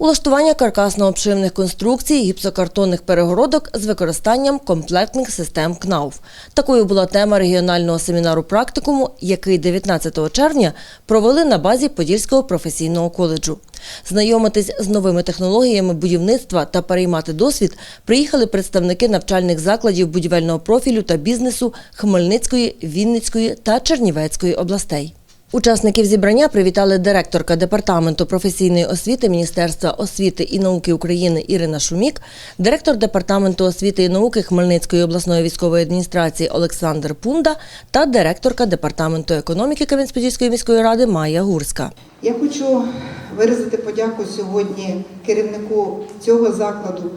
Улаштування каркасно-обшивних конструкцій, гіпсокартонних перегородок з використанням комплектних систем КНАУФ. Такою була тема регіонального семінару практикуму, який 19 червня провели на базі Подільського професійного коледжу. Знайомитись з новими технологіями будівництва та переймати досвід приїхали представники навчальних закладів будівельного профілю та бізнесу Хмельницької, Вінницької та Чернівецької областей. Учасників зібрання привітали директорка департаменту професійної освіти Міністерства освіти і науки України Ірина Шумік, директор департаменту освіти і науки Хмельницької обласної військової адміністрації Олександр Пунда та директорка департаменту економіки Кам'янець-Подільської міської ради Майя Гурська. Я хочу виразити подяку сьогодні керівнику цього закладу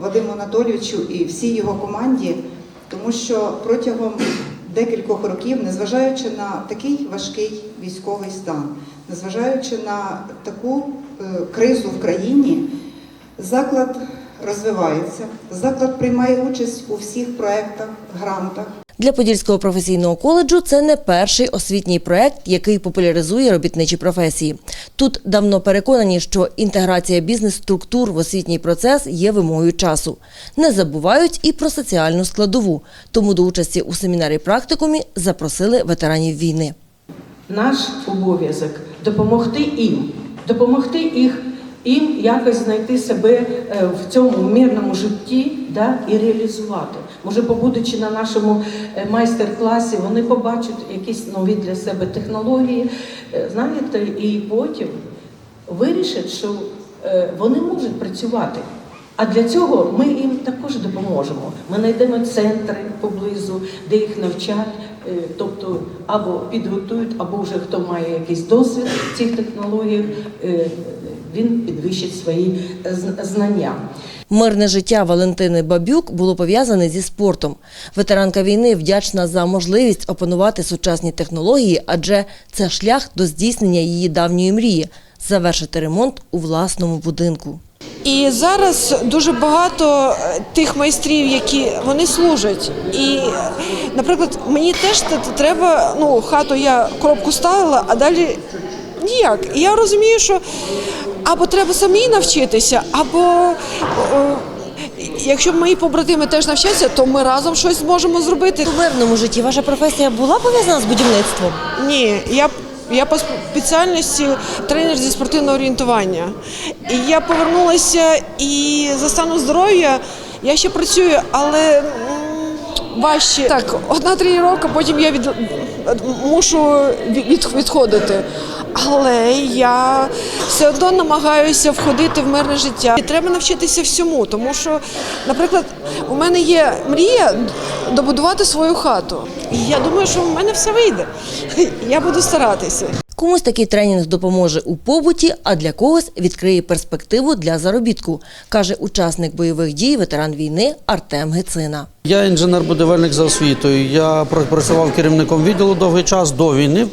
Вадиму Анатолійовичу і всій його команді, тому що протягом декількох років, незважаючи на такий важкий військовий стан, незважаючи на таку е, кризу в країні, заклад розвивається, заклад приймає участь у всіх проектах, грантах. Для Подільського професійного коледжу це не перший освітній проект, який популяризує робітничі професії. Тут давно переконані, що інтеграція бізнес-структур в освітній процес є вимогою часу. Не забувають і про соціальну складову. Тому до участі у семінарі практикумі запросили ветеранів війни. Наш обов'язок допомогти їм, допомогти їх їм якось знайти себе е, в цьому мирному житті да, і реалізувати. Може, побудучи на нашому е, майстер-класі, вони побачать якісь нові для себе технології, е, знаєте, і потім вирішать, що е, вони можуть працювати. А для цього ми їм також допоможемо. Ми знайдемо центри поблизу, де їх навчать, тобто або підготують, або вже хто має якийсь досвід в цих технологіях, він підвищить свої знання. Мирне життя Валентини Бабюк було пов'язане зі спортом. Ветеранка війни вдячна за можливість опанувати сучасні технології, адже це шлях до здійснення її давньої мрії завершити ремонт у власному будинку. І зараз дуже багато е, тих майстрів, які вони служать. І, наприклад, мені теж треба, ну, хату я коробку ставила, а далі ніяк. І я розумію, що або треба самі навчитися, або якщо мої побратими теж навчаться, то ми разом щось зможемо зробити. У мирному житті ваша професія була пов'язана з будівництвом? Ні, я, я по спеціальності тренер зі спортивного орієнтування. І я повернулася і за стану здоров'я я ще працюю, але важче. Так, одна-три роки, потім я від, мушу від, відходити. Але я все одно намагаюся входити в мирне життя. І треба навчитися всьому, тому що, наприклад, у мене є мрія добудувати свою хату. І я думаю, що в мене все вийде. Я буду старатися. Комусь такий тренінг допоможе у побуті, а для когось відкриє перспективу для заробітку, каже учасник бойових дій, ветеран війни Артем Гицина. Я інженер-будівельник за освітою. Я пр- працював керівником відділу довгий час до війни.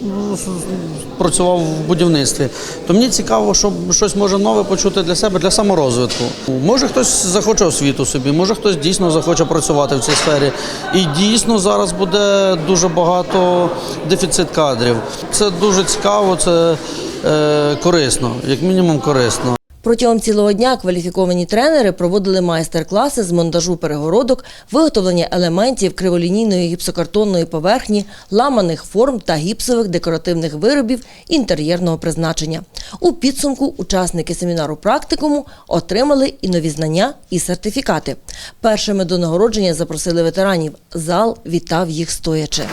Працював в будівництві. То мені цікаво, щоб щось може нове почути для себе, для саморозвитку. Може хтось захоче освіту собі, може хтось дійсно захоче працювати в цій сфері. І дійсно зараз буде дуже багато дефіцит кадрів. Це дуже цікаво, це е, корисно, як мінімум корисно. Протягом цілого дня кваліфіковані тренери проводили майстер-класи з монтажу перегородок, виготовлення елементів криволінійної гіпсокартонної поверхні, ламаних форм та гіпсових декоративних виробів інтер'єрного призначення. У підсумку учасники семінару практикуму отримали і нові знання, і сертифікати. Першими до нагородження запросили ветеранів. Зал вітав їх стоячи.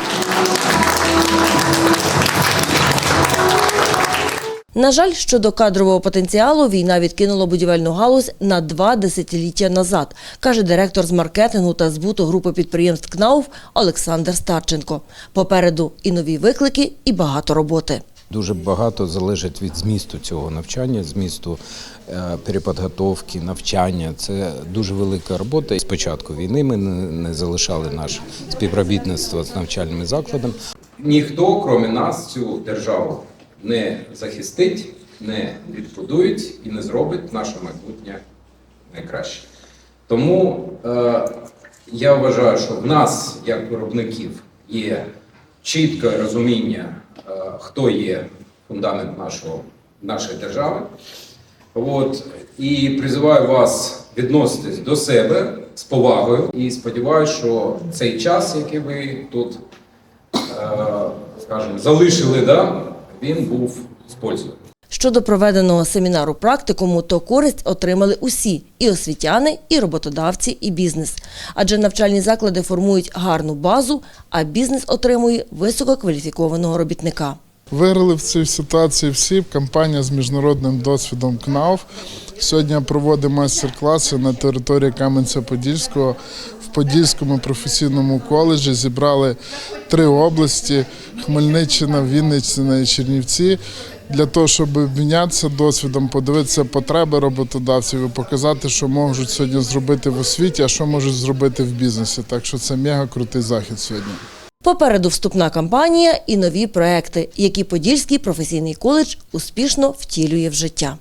На жаль, щодо кадрового потенціалу війна відкинула будівельну галузь на два десятиліття назад, каже директор з маркетингу та збуту групи підприємств КНАУФ Олександр Старченко. Попереду і нові виклики, і багато роботи. Дуже багато залежить від змісту цього навчання, змісту е, переподготовки, навчання. Це дуже велика робота. З початку війни ми не не залишали наше співробітництво з навчальними закладами. ніхто, крім нас, цю державу не захистить, не відбудують і не зробить наше майбутнє найкраще. Тому е, я вважаю, що в нас, як виробників, є чітке розуміння, е, хто є фундамент нашого, нашої держави. От, і призиваю вас відноситись до себе з повагою. І сподіваюся, що цей час, який ви тут, е, скажімо, залишили, да, він був з пользою. Щодо проведеного семінару практикуму, то користь отримали усі – і освітяни, і роботодавці, і бізнес. Адже навчальні заклади формують гарну базу, а бізнес отримує висококваліфікованого робітника. Виграли в цій ситуації всі. Компанія з міжнародним досвідом КНАУФ. Сьогодні проводить майстер-класи на території Кам'янця-Подільського. В Подільському професійному коледжі зібрали три області: Хмельниччина, Вінниччина і Чернівці. Для того, щоб обмінятися досвідом, подивитися потреби роботодавців і показати, що можуть сьогодні зробити в освіті, а що можуть зробити в бізнесі. Так що це мега крутий захід сьогодні. Попереду вступна кампанія і нові проекти, які Подільський професійний коледж успішно втілює в життя.